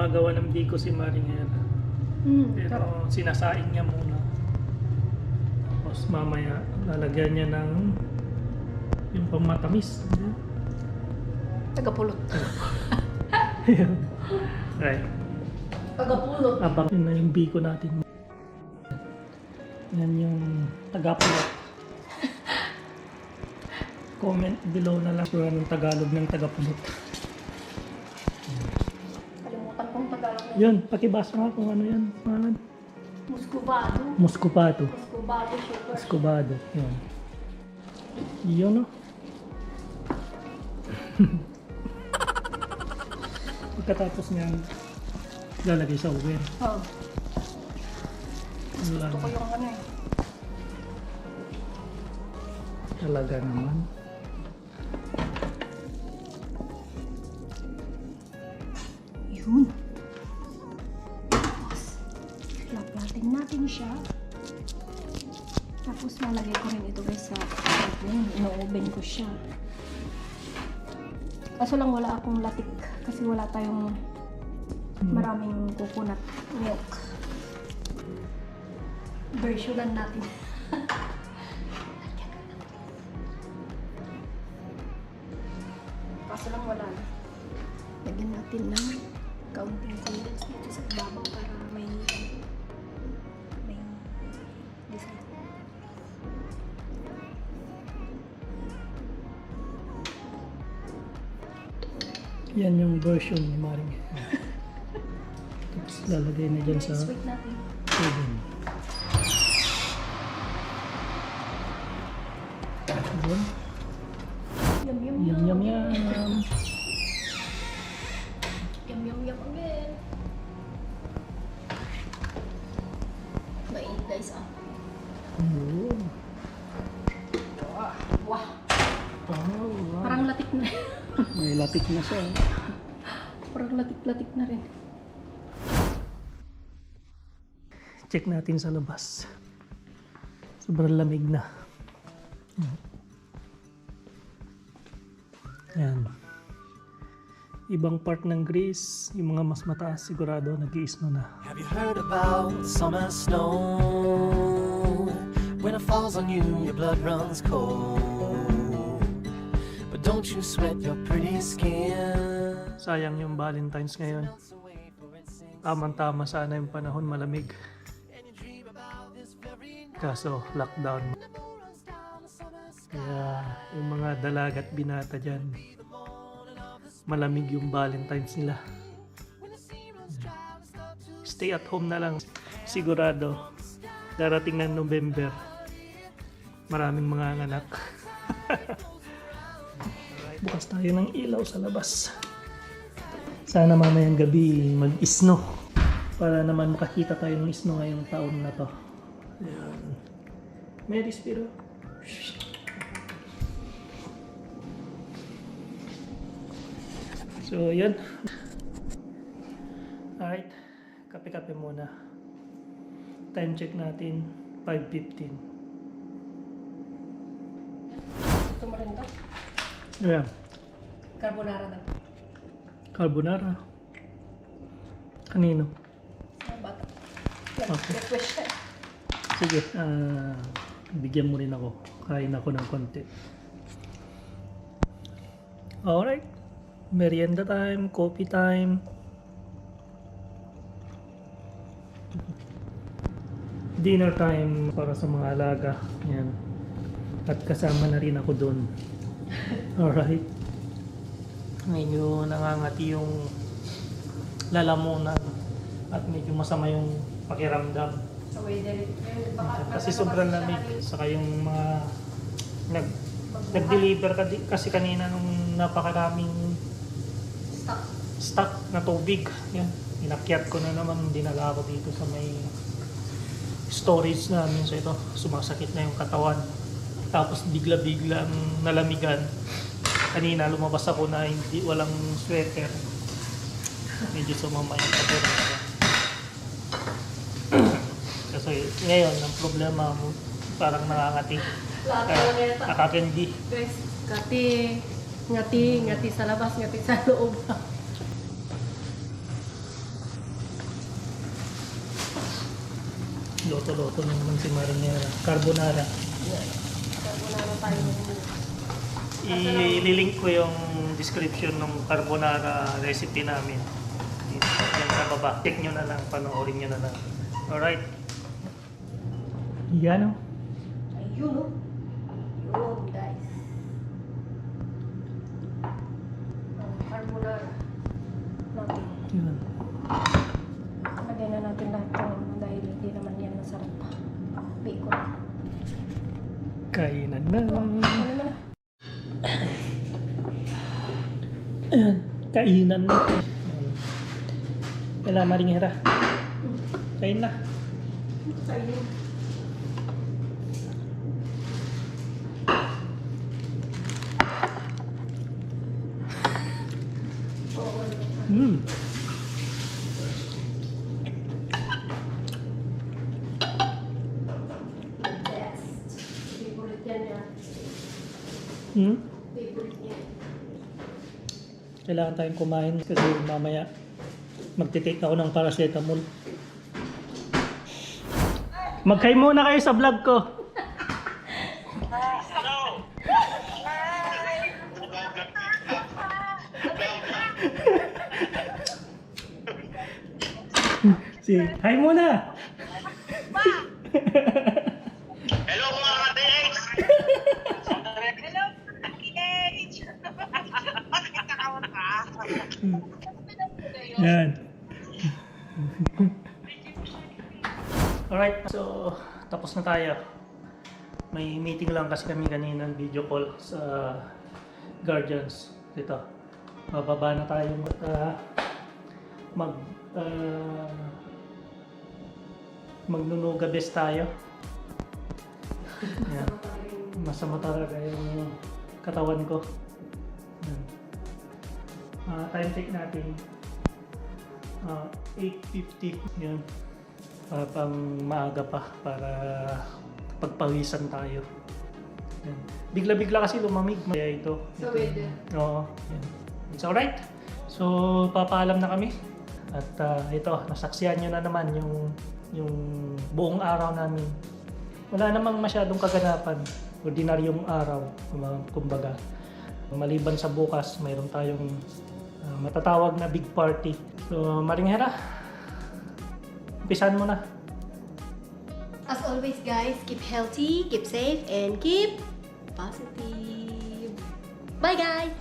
gumagawa ng biko si Maringera. Hmm, Pero sarap. sinasain niya muna. Tapos mamaya lalagyan niya ng yung pamatamis. Tagapulot. right. Tagapulot. Abang yun na yung biko natin. Yan yung tagapulot. Comment below na lang kung anong Tagalog ng tagapulot. Kong Tagalog na. Yun, pakibasa nga kung ano yan. Pangalan? Muscovado. Muscovado. Muscovado sugar. Escobado. Yun. Yun no? Pagkatapos niyan, lalagay sa oven. Oh, Wala ito ko yung ano eh. Talaga naman. Yun. Laplatin natin siya. Tapos, lalagay ko rin ito guys sa oven. Ino-oven ko siya. Kaso lang wala akong latik kasi wala tayong maraming coconut milk. Versionan natin. Yan yung version ni Maring. Tapos lalagay na dyan sa oven. Yum, yum, Yum, yum, yum. Yum, latik na siya. Parang latik-latik na rin. Check natin sa labas. Sobrang lamig na. Yan. Ibang part ng Greece, yung mga mas mataas sigurado nag-iisno na. Have you heard about summer snow? When it falls on you, your blood runs cold. Don't you sweat your pretty skin. Sayang yung Valentine's ngayon. Tamang-tama sana yung panahon malamig. Kaso lockdown. Kaya yung mga dalagat binata dyan, malamig yung Valentine's nila. Stay at home na lang. Sigurado, darating ng November, maraming mga anak. Bukas tayo ng ilaw sa labas. Sana mamayang gabi mag-isno. Para naman makakita tayo ng isno ngayong taon na to. Ayan. Merry Spiro. So, yun. Alright, kape-kape muna. Time check natin, 5.15. Ito mo rin to. Ayan, Carbonara na. carbonara. Kanino? Ang bata. Okay. Request siya. Sige, ah, bigyan mo rin ako. Kain ako ng konti. Alright, merienda time, coffee time. Dinner time para sa mga alaga. Yan. At kasama na rin ako doon. Alright. Medyo nangangati yung lalamunan at medyo masama yung pakiramdam. Sa weather. Baka- Kasi sobrang lamig. Saka yung mga nag nag-deliver kasi kanina nung napakaraming Stuck. stock na tubig. Yan. Inakyat ko na naman, dinala ko dito sa may storage namin. So ito, sumasakit na yung katawan. Tapos bigla-biglang nalamigan. Kanina lumabas ako na hindi walang sweater. Medyo sumama yung kapero. Kasi ngayon, ang problema mo, parang nakakati. Kaya, nakakindi. Guys, kati, ngati, ngati sa labas, ngati sa loob. Loto-loto naman si Marinera. Carbonara. Yeah. Carbonara tayo. I-link ko yung description ng carbonara recipe namin. Yan sa baba. Check nyo na lang, panoorin nyo na lang. Alright. Yan o. Ayun o. Yun guys. Ang carbonara. Natin. Yan. Lagyan na natin lahat ng dahil hindi naman yan masarap. Bacon. Kainan na. Ayan. Kainan na. Kailangan Marinera. Kain na. Ayun. Hmm. Best. Favorite yan yan. Hmm. Kailangan tayong kumain kasi mamaya magtitake ako ng paracetamol. Mag-hi muna kayo sa vlog ko. si, hi muna. Yan. Alright, so tapos na tayo. May meeting lang kasi kami kanina ng video call sa Guardians. Dito. Bababa na tayo at ah, mag uh, magnunugabes tayo. Yan. Masama talaga yung katawan ko. Yan. Ah, time check natin. Ah, 8.50 yun. Ah, pang maaga pa para pagpawisan tayo. Yan. Bigla-bigla kasi lumamig. Kaya ito. So, ito. Oo. Yan. It's alright. So, papaalam na kami. At ah, ito, nasaksiyan nyo na naman yung, yung buong araw namin. Wala namang masyadong kaganapan. Ordinaryong araw, kumbaga-. Maliban sa bukas, mayroon tayong matatawag na big party. So, Maringhera, umpisan mo na. As always, guys, keep healthy, keep safe, and keep positive. Bye, guys!